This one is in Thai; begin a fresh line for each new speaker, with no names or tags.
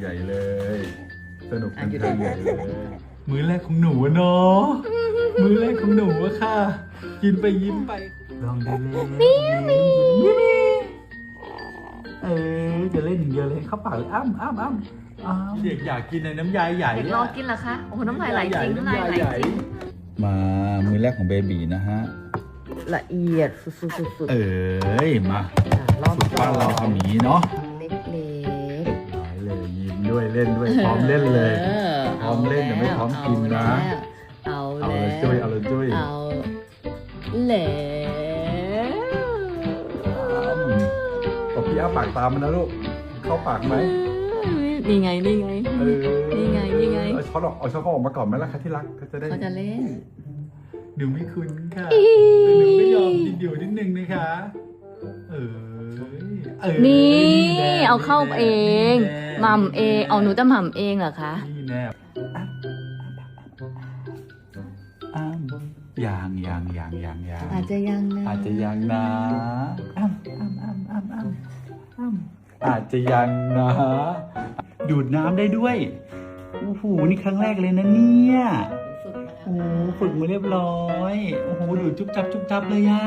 ใหญ่เลย สนุก
อะ
กัน
หยุด
ใหญ่เลย มื้อแรกของหนูอะเนาะมื้อแรกของหนูอะค่ะ กินไปยิ้มไปลองดูเลยมีมีมีเออจะเล่นอย่างเดียวเลยเข้าปากเลยอ้ำอ้ำอ้ำอ้ำเด็กอยากกินในน้ำยายใหญ่
เด็กรอกินเหรอคะ โอ้โหน้ำลายไหลจริงน้ำลายไหลจริง
มามื้อแรกของเบบีนะฮะ
ละเอียดสุดๆสุด
เอ้ยมา
ๆรอบ
ฝึกบ้านเราทำอย่างนี้เนาะ
เล่
นด้วยพร้อมเล่นเลยพร้อมเล่นแต่ไม่พร้อมกินนะ
เอา
เอา
แล้
เล
วย
จุ้ยเอาเลยจุ้ย
เอาแล้ว
บอกพี่อ้าปากตามมันนะลูกเข้าปากไหม
นี่ไงนี่ไง
เออ
นี่ไงนี่ไง
เอาช้อนออกเอาช้อนเขาออกมาก่อนไหมล่ะคะที่รักก็จะได้
เขาจะเล่น
หนูไม่คุ้นค่ะ
อี
แต่หนูก็ยอมกินอยู่นิดนึงนะคะเออเออ
นี่
แเอา
เข้าเอง
นี่แน่
หม่ำเองเอาหนูจะหม่ำเองเหรอคะ
นี่แน่อ้ามยางยางยางยางยาง
อาจจะยังนะ
อาจจะยังนะอ้ามอ้ามอ้ามอ้ามอ้ามอ้ามอาจจะยังนะดูดน้ำได้ด้วยโอ้โหนี่ครั้งแรกเลยนะเนี่ย
ฝึกมาแล้ว
โอ้โหฝึกมาเรียบร้อยโอ้โหดูดจุ๊บจับจุ๊บจับเลยอะ